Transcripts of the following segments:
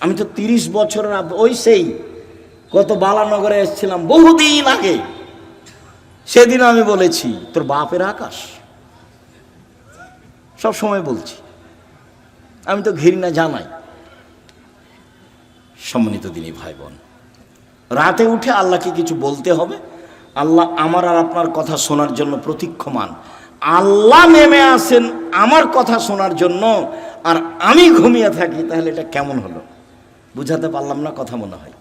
আমি তো তিরিশ বছরের ওই সেই, কত বালানগরে এসেছিলাম বহুদিন আগে। সেদিন আমি বলেছি, তোর বাপের আকাশ। সব সময় বলছি। আমি তো ঘৃণা জানাই। সম্মানিত দিনী ভাই বোন রাতে উঠে আল্লাহকে কিছু বলতে হবে। আল্লাহ আমার আর আপনার কথা শোনার জন্য প্রতীক্ষমান। আল্লাহ নেমে আসেন আমার কথা শোনার জন্য, আর আমি ঘুমিয়ে থাকি, তাহলে এটা কেমন হলো? বুঝাতে পারলাম না, কথা মনে হয়।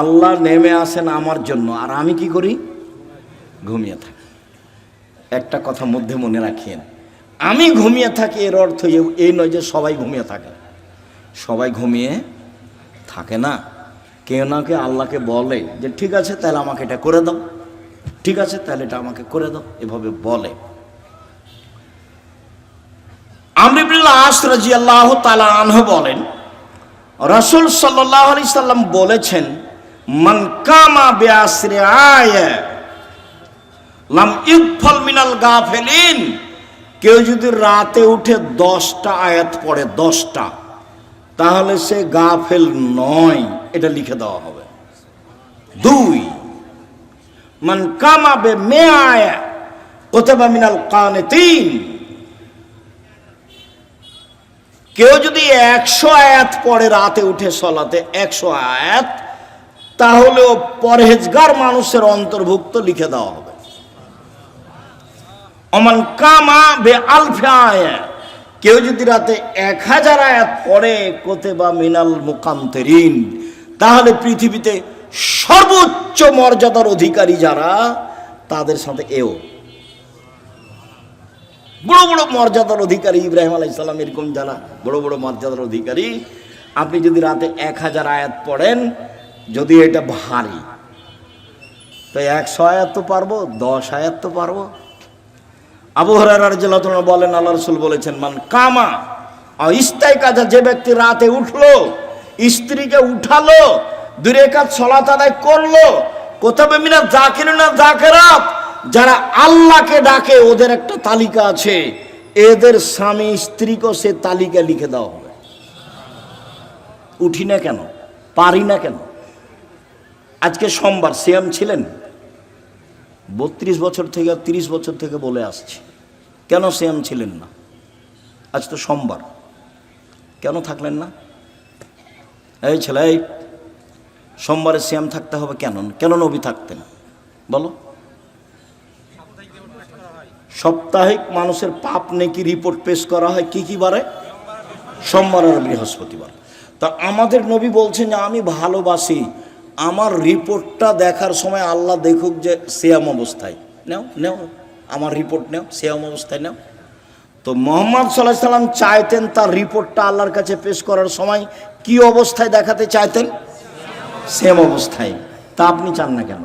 আল্লাহ নেমে আসেন আমার জন্য, আর আমি কি করি? ঘুমিয়ে থাকি। একটা কথা মধ্যে মনে রাখিয়েন, আমি ঘুমিয়ে থাকি এর অর্থ এই নয় যে সবাই ঘুমিয়ে থাকে। সবাই ঘুমিয়ে থাকে না। কেউ না কেউ আল্লাহকে বলে যে, ঠিক আছে, তাহলে আমাকে এটা করে দাও। ঠিক আছে, তাহলে এটা আমাকে করে দাও। এভাবে বলে। আমরিবুল্লাহ আসরাজি আল্লাহ তালা আনহ বলেন রসুল সাল্লাহ আলি সাল্লাম বলেছেন, মান কামা বেআসরে আয়, লাম মিনাল গাফেলিন। কেউ যদি রাতে উঠে দশটা আয়াত পড়ে, দশটা, তাহলে সে গাফেল নয়, এটা লিখে দেওয়া হবে। দুই, মান কামাবে মে আয়া কোথাবা মিনাল কানে তিন কেউ যদি একশো আয়াত পরে রাতে উঠে সলাতে, একশো আয়াত, তাহলেও পরহেজগার মানুষের অন্তর্ভুক্ত লিখে দেওয়া হবে। অমান কামা বে আলফে আয়াত কেউ যদি রাতে এক হাজার আয়াত পড়ে কোতে বা মিনাল মুকান্তরিন, তাহলে পৃথিবীতে সর্বোচ্চ মর্যাদার অধিকারী যারা, তাদের সাথে এও। বড় বড় মর্যাদার অধিকারী ইব্রাহিম আলাইসাল্লাম এরকম যারা বড় বড় মর্যাদার অধিকারী, আপনি যদি রাতে এক হাজার আয়াত পড়েন, যদি এটা ভারী, তো একশো আয়াত তো পারব, দশ আয়াত তো পারব। আবু হরার জেলাতন বলেন, আল্লাহ রসুল বলেছেন, মান কামা ইস্তাই কাজা, যে ব্যক্তি রাতে উঠল, স্ত্রীকে উঠালো, দূরে কাজ, সলাত আদায় করল কোথাও মিনা জাকির না জাকেরাত যারা আল্লাহকে ডাকে, ওদের একটা তালিকা আছে। এদের স্বামী, স্ত্রীকেও সে তালিকা লিখে দেওয়া হবে। উঠি না কেন? পারি না কেন? আজকে সোমবার সিএম ছিলেন? বত্রিশ বছর থেকে, তিরিশ বছর থেকে বলে আসছি। কেন সিএম ছিলেন না? আজ তো সোমবার। কেন থাকলেন না? এই ছেলে সোমবারে সিএম থাকতে হবে কেন? কেন নবী থাকতেন? বলো। সাপ্তাহিক মানুষের পাপ নেকি রিপোর্ট পেশ করা হয় কি কি বারে? সোমবার আর বৃহস্পতিবার। তা আমাদের নবী বলছেন যে, আমি ভালোবাসি। আমার রিপোর্টটা দেখার সময় আল্লাহ দেখুক যে সিয়াম অবস্থায়। নেও নেও। আমার রিপোর্ট নেও, সিয়াম অবস্থায় নেও। তো মোহাম্মদ সাল্লাহ সাল্লাম চাইতেন তার রিপোর্টটা আল্লাহর কাছে পেশ করার সময় কি অবস্থায় দেখাতে চাইতেন? সেম অবস্থায়। তা আপনি চান না কেন?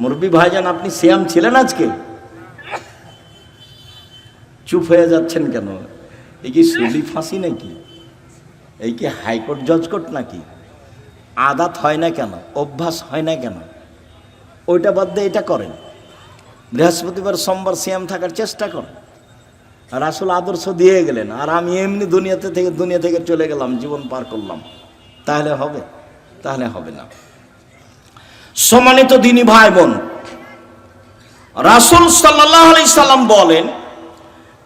মুরব্বী ভাইজান, আপনি সিয়াম ছিলেন আজকে? চুপ হয়ে যাচ্ছেন কেন? এই কি সুলি ফাঁসি নাকি? এই কি হাইকোর্ট জজকোর্ট নাকি? আদাত হয় না কেন? অভ্যাস হয় না কেন? ওইটা বাদ দিয়ে এটা করেন। বৃহস্পতিবার সোমবার সিয়াম থাকার চেষ্টা করেন। আর আসলে আদর্শ দিয়ে গেলেন। আর আমি এমনি দুনিয়াতে থেকে, দুনিয়া থেকে চলে গেলাম, জীবন পার করলাম। তাহলে হবে? তাহলে হবে না। সম্মানিত দিনী ভাই বোন, রাসুল সাল্লাহ আলি সাল্লাম বলেন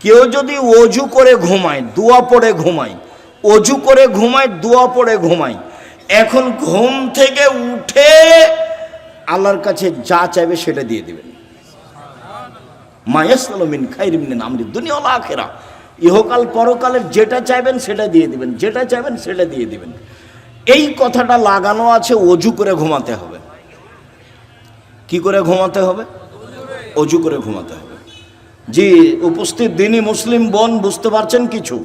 কেউ যদি অজু করে ঘুমায়, দোয়া পড়ে ঘুমায়, অজু করে ঘুমায়, দোয়া পড়ে ঘুমায়, এখন ঘুম থেকে উঠে আল্লাহর কাছে যা চাইবে সেটা দিয়ে দিবেন। মায়াসমিন খাইরিমিন আমরি দুনিয়া আখেরা। ইহকাল পরকালের যেটা চাইবেন সেটা দিয়ে দিবেন, যেটা চাইবেন সেটা দিয়ে দিবেন। এই কথাটা লাগানো আছে, অজু করে ঘুমাতে হবে। কি করে ঘুমাতে হবে? অজু করে ঘুমাতে হবে। জি, উপস্থিত দিনই মুসলিম বোন বুঝতে পারছেন কিছু?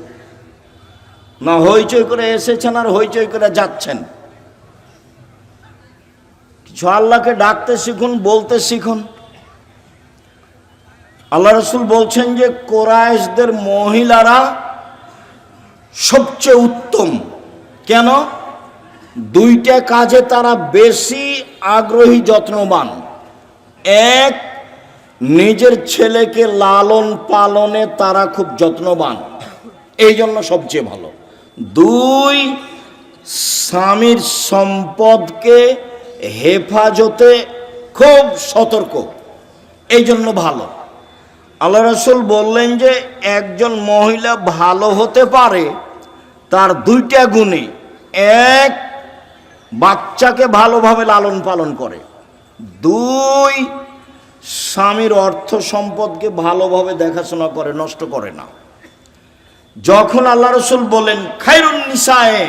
না, হইচই করে এসেছেন আর হইচই করে যাচ্ছেন। কিছু আল্লাহকে ডাকতে শিখুন, বলতে শিখুন। আল্লাহ রসুল বলছেন যে কোরআশদের মহিলারা সবচেয়ে উত্তম। কেন? দুইটা কাজে তারা বেশি আগ্রহী, যত্নবান। এক নিজের ছেলেকে লালন পালনে তারা খুব যত্নবান। এই জন্য সবচেয়ে ভালো। দুই, স্বামীর সম্পদকে হেফাজতে খুব সতর্ক। এই জন্য ভালো। আল্লাহ রসুল বললেন যে, একজন মহিলা ভালো হতে পারে, তার দুইটা গুণে। এক, বাচ্চাকে ভালোভাবে লালন পালন করে। দুই স্বামীর অর্থ সম্পদকে ভালোভাবে দেখাশোনা করে, নষ্ট করে না। যখন আল্লাহ রসুল বলেন খাইরুন নিসায়ে,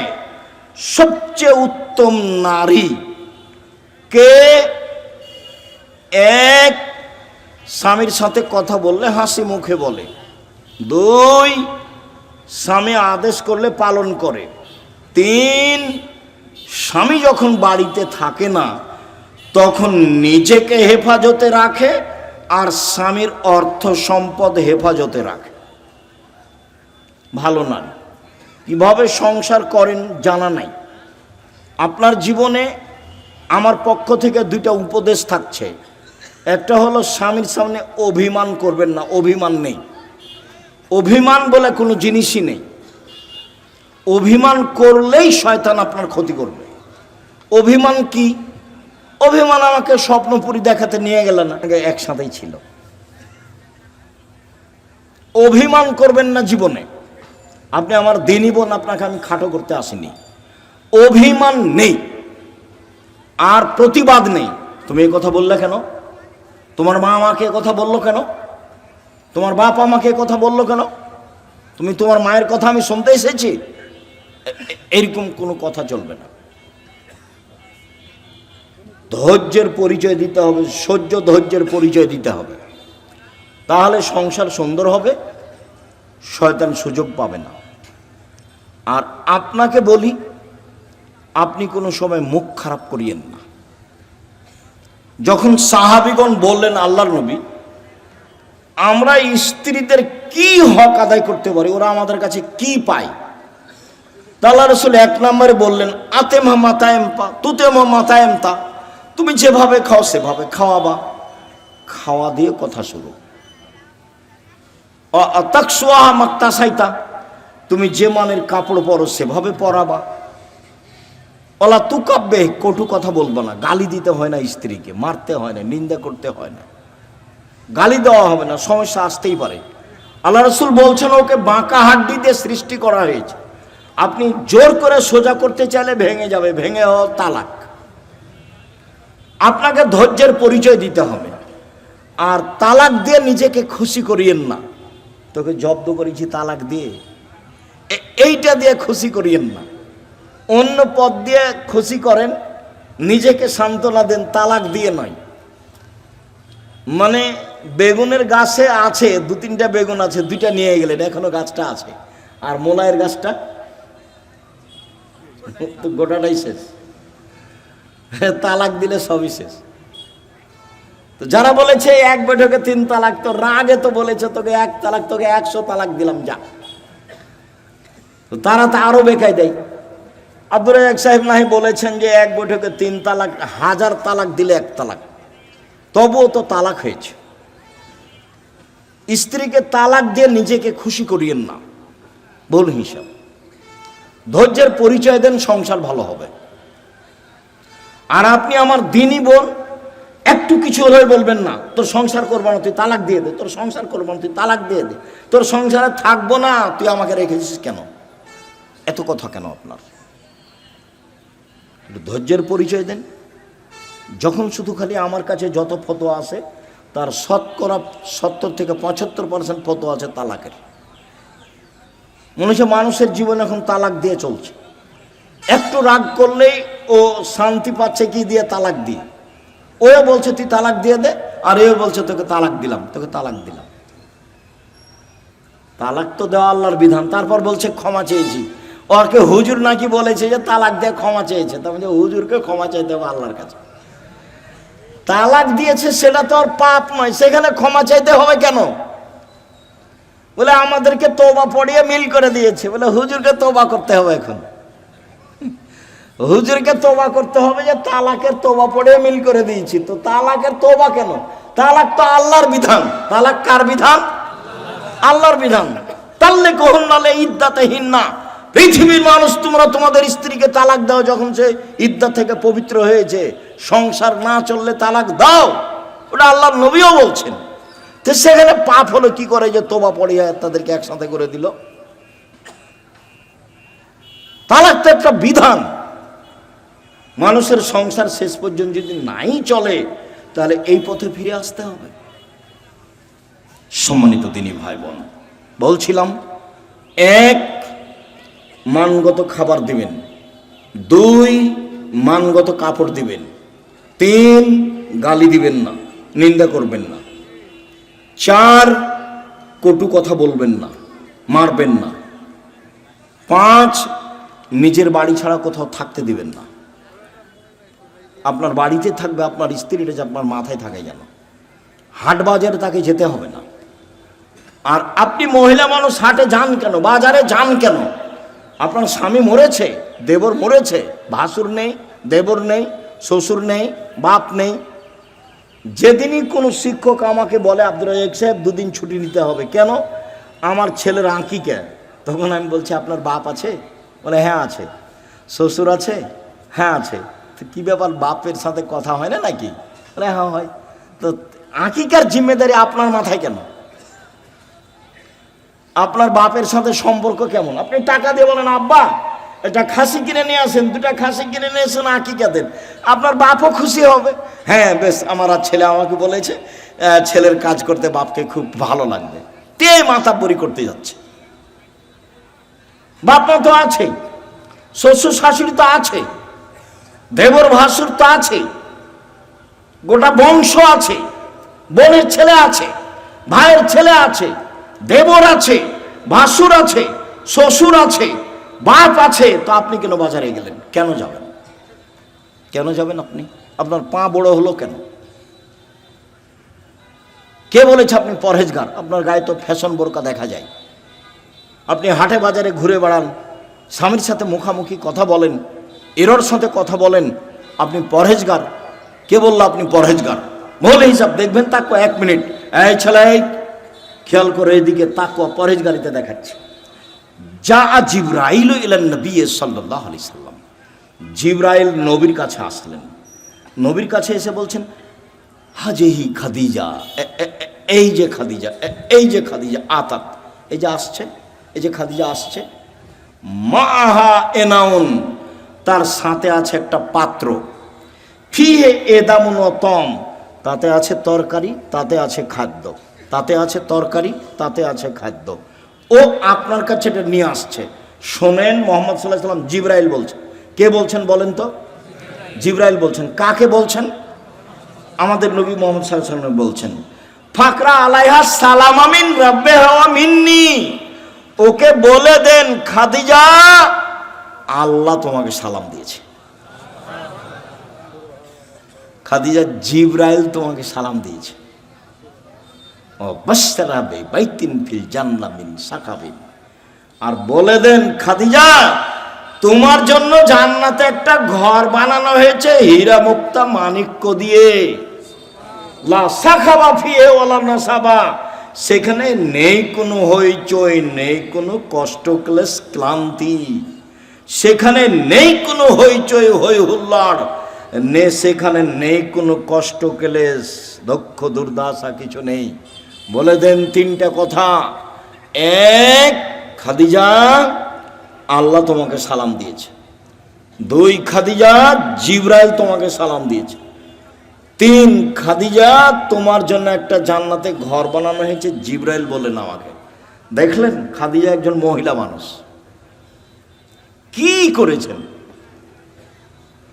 সবচেয়ে উত্তম নারী, কে? এক, স্বামীর সাথে কথা বললে হাসি মুখে বলে। দুই, স্বামী আদেশ করলে পালন করে। তিন, স্বামী যখন বাড়িতে থাকে না তখন নিজেকে হেফাজতে রাখে আর স্বামীর অর্থ সম্পদ হেফাজতে রাখে। ভালো নারী কীভাবে সংসার করেন জানা নাই। আপনার জীবনে আমার পক্ষ থেকে দুইটা উপদেশ থাকছে। একটা হলো, স্বামীর সামনে অভিমান করবেন না, অভিমান নেই। অভিমান বলে কোনো জিনিসই নেই। অভিমান করলেই শয়তান আপনার ক্ষতি করবে। অভিমান কি? অভিমান আমাকে স্বপ্নপুরি দেখাতে নিয়ে গেল না। একসাথেই ছিল। অভিমান করবেন না জীবনে। আপনি আমার দিনই বোন, আপনাকে আমি খাটো করতে আসিনি। অভিমান নেই। আর প্রতিবাদ নেই। তুমি এই কথা বললে কেন? তোমার মা আমাকে কথা বলল কেন? তোমার বাপ আমাকে কথা বলল কেন? তুমি তোমার মায়ের কথা আমি শুনতে এসেছি? এরকম কোনো কথা চলবে না। ধৈর্যের পরিচয় দিতে হবে, সহ্য ধৈর্যের পরিচয় দিতে হবে। তাহলে সংসার সুন্দর হবে, শয়তান সুযোগ পাবে না। আর আপনাকে বলি, আপনি কোনো সময় মুখ খারাপ করিয়েন না। যখন সাহাবিগণ বললেন আল্লাহর নবী, আমরা স্ত্রীদের কি হক আদায় করতে পারি, ওরা আমাদের কাছে কি পায়? তা আল্লাহ রসুল এক নম্বরে বললেন আতে মা মাতায়েম পা তুতে মা মাতায়েম তা। তুমি যেভাবে খাও, সেভাবে খাওয়াবা। খাওয়া দিয়ে কথা শুরু সাইতা। তুমি যে মানের কাপড় পরো, সেভাবে পরাবা। ওলা তু কাব্যে কটু কথা বলব না। গালি দিতে হয় না স্ত্রীকে, মারতে হয় না, নিন্দা করতে হয় না। গালি দেওয়া হবে না, সমস্যা আসতেই পারে। আল্লাহ রসুল বলছেন, ওকে বাঁকা হাড্ডি দিয়ে সৃষ্টি করা হয়েছে। আপনি জোর করে সোজা করতে চাইলে ভেঙে যাবে ভেঙে হওয়া তালাক। আপনাকে ধৈর্যের পরিচয় দিতে হবে। আর তালাক দিয়ে নিজেকে খুশি করিয়েন না। তোকে জব্দ করেছি তালাক দিয়ে। এইটা দিয়ে খুশি করিয়েন না। অন্য পথ দিয়ে খুশি করেন, নিজেকে সান্ত্বনা দেন, তালাক দিয়ে নয়। মানে বেগুনের গাছে আছে, দু তিনটা বেগুন আছে, দুইটা নিয়ে গেলেন, এখনও গাছটা আছে। আর মোলায়ের গাছটা? গোটাটাই শেষ। তালাক দিলে সবই শেষ। তো যারা বলেছে, এক বৈঠকে তিন তালাক তো রাগে তো বলেছে, তোকে এক তালাক, তোকে একশো তালাক দিলাম, যা। তো তারা তো আরও বেকায় দেয় আব্দুল রাজাক সাহেব নাহি বলেছেন যে, এক বৈঠকে তিন তালাক, হাজার তালাক দিলে এক তালাক। তবুও তো তালাক হয়েছে। স্ত্রীকে তালাক দিয়ে নিজেকে খুশি করিয়েন না। ভুল হিসাব। ধৈর্যের পরিচয় দেন, সংসার ভালো হবে। আর আপনি আমার দিনই বোন একটু কিছু হলে বলবেন না, তোর সংসার করব না, তুই তালাক দিয়ে দে, তোর সংসার করব না, তুই তালাক দিয়ে দে, তোর সংসারে থাকব না, তুই আমাকে রেখেছিস কেন? এত কথা কেন আপনার? ধৈর্যের পরিচয় দেন। যখন শুধু খালি আমার কাছে যত ফটো আসে তার শতকরা সত্তর থেকে পঁচাত্তর পার্সেন্ট ফটো আছে তালাকের। মনে হচ্ছে মানুষের জীবন এখন তালাক দিয়ে চলছে। একটু রাগ করলেই ও শান্তি পাচ্ছে কি দিয়ে তালাক দিয়ে? ও বলছে, তুই তালাক দিয়ে দে। আর এও বলছে, তোকে তালাক দিলাম, তোকে তালাক দিলাম। তালাক তো দেওয়া আল্লাহর বিধান। তারপর বলছে, ক্ষমা চেয়েছি। ওকে হুজুর নাকি বলেছে যে, তালাক দিয়ে ক্ষমা চেয়েছে। তার মানে হুজুরকে ক্ষমা চাইতে হবে আল্লাহর কাছে। তালাক দিয়েছে, সেটা তো আর পাপ নয়। সেখানে ক্ষমা চাইতে হবে কেন? বলে, আমাদেরকে তোবা পড়িয়ে মিল করে দিয়েছে। বলে, হুজুরকে তোবা করতে হবে এখন। হুজুরকে তোবা করতে হবে যে তালাকের তোবা পড়িয়ে মিল করে দিয়েছি। তো তালাকের তোবা কেন? তালাক তো আল্লাহর বিধান। তালাক কার বিধান? আল্লাহর বিধান। তাল্লে কহন নালে ইদ্দাতে হিন্না পৃথিবীর মানুষ তোমরা তোমাদের স্ত্রীকে তালাক দাও যখন সে ইদ্দা থেকে পবিত্র হয়েছে। সংসার না চললে তালাক দাও। ওটা আল্লাহর নবীও বলছেন। তো সেখানে পাপ হলো কি করে যে তোবা পড়িয়া তাদেরকে একসাথে করে দিল? তালাক তো একটা বিধান। মানুষের সংসার শেষ পর্যন্ত যদি নাই চলে, তাহলে এই পথে ফিরে আসতে হবে। সম্মানিত তিনি ভাই বোন বলছিলাম, এক, মানগত খাবার দিবেন। দুই, মানগত কাপড় দিবেন। তিন, গালি দিবেন না, নিন্দা করবেন না। চার, কটু কথা বলবেন না, মারবেন না। পাঁচ, নিজের বাড়ি ছাড়া কোথাও থাকতে দিবেন না। আপনার বাড়িতে থাকবে, আপনার স্ত্রীটা যে আপনার মাথায় থাকে যেন। হাট বাজারে তাকে যেতে হবে না। আর আপনি মহিলা মানুষ, হাটে যান কেন? বাজারে যান কেন? আপনার স্বামী মরেছে, দেবর মরেছে, ভাসুর নেই, দেবর নেই, শ্বশুর নেই, বাপ নেই। যেদিনই কোনো শিক্ষক আমাকে বলে আব্দুল রাজাক সাহেব, দুদিন ছুটি নিতে হবে। কেন? আমার ছেলের আঁকি আঁকিকে তখন আমি বলছি, আপনার বাপ আছে? বলে হ্যাঁ আছে। শ্বশুর আছে? হ্যাঁ আছে। তো কী ব্যাপার, বাপের সাথে কথা হয় না নাকি? বলে হ্যাঁ হয়। তো আঁকিকার জিম্মেদারি আপনার মাথায় কেন? আপনার বাপের সাথে সম্পর্ক কেমন? আপনি টাকা দিয়ে বলেন, আব্বা, এটা খাসি কিনে নিয়ে আসেন, দুটা খাসি কিনে নিয়ে এসেন আঁকিকা আপনার বাপও খুশি হবে। হ্যাঁ বেশ, আমার আর ছেলে আমাকে বলেছে ছেলের কাজ করতে বাপকে খুব ভালো লাগবে। তে মাথা পরি করতে যাচ্ছে। বাপ মা তো আছে শ্বশুর শাশুড়ি তো আছে দেবর ভাসুর তো আছে, গোটা বংশ আছে, বোনের ছেলে আছে, ভাইয়ের ছেলে আছে, দেবর আছে, ভাসুর আছে, শ্বশুর আছে, বাপ আছে। তো আপনি কেন বাজারে গেলেন? কেন যাবেন? কেন যাবেন আপনি? আপনার পা বড় হলো কেন? কে বলেছে আপনি পরহেজগার? আপনার গায়ে তো ফ্যাশন বোরকা দেখা যায়। আপনি হাটে বাজারে ঘুরে বেড়ান, স্বামীর সাথে মুখামুখি কথা বলেন এরর সাথে কথা বলেন, আপনি পরহেজগার। কে বলল আপনি পরহেজগার? বলে হিসাব, দেখবেন তাকো এক মিনিট। এই ছেলে খেয়াল করে এদিকে তাকো পরহেজগারিতে দেখাচ্ছে। যা জিব্রাইল ইলান নবী সাল্লাহ আলি সাল্লাম। জিব্রাইল নবীর কাছে আসলেন। নবীর কাছে এসে বলছেন, হাজেহি খাদিজা এই যে খাদিজা এই যে খাদিজা, আতাত। এই যে আসছে, এই যে খাদিজা আসছে। মাহা এনাউন তার সাথে আছে একটা পাত্র। ফিহে এদামুন তম তাতে আছে তরকারি, তাতে আছে খাদ্য। তাতে আছে তরকারি, তাতে আছে খাদ্য। ও আপনার কাছে এটা নিয়ে আসছে। শোনেন, মোহাম্মদ সাল্লাহ সাল্লাম জিব্রাইল বলছেন। কে বলছেন বলেন তো? জিব্রাইল বলছেন। কাকে বলছেন? আমাদের নবী মোহাম্মদ সাল্লাহ সাল্লাম বলছেন, ফাকরা আলাইহা সালাম আমিন রব্বে হাওয়া মিন্নি। ওকে বলে দেন, খাদিজা আল্লাহ তোমাকে সালাম দিয়েছে। খাদিজা জিব্রাইল তোমাকে সালাম দিয়েছে। ও সাকাবিন। আর বলে দেন, খাদিজা, তোমার জন্য জান্নাতে একটা ঘর বানানো হয়েছে হীরা মুক্তা মানিক্য দিয়ে। লা সেখানে নেই কোনো হইচই, নেই কোনো কষ্ট ক্লেশ ক্লান্তি। সেখানে নেই কোনো হইচই, হই হুল্লাড়। নে সেখানে নেই কোনো কষ্ট ক্লেশ দক্ষ দুর্দশা কিছু নেই। বলে দেন তিনটা কথা। এক, খাদিজা, আল্লাহ তোমাকে সালাম দিয়েছে। দুই, খাদিজা, জিব্রাইল তোমাকে সালাম দিয়েছে। তিন, খাদিজা, তোমার জন্য একটা জান্নাতে ঘর বানানো হয়েছে, জিব্রাইল বলেন আমাকে। দেখলেন, খাদিজা একজন মহিলা মানুষ। কি করেছেন?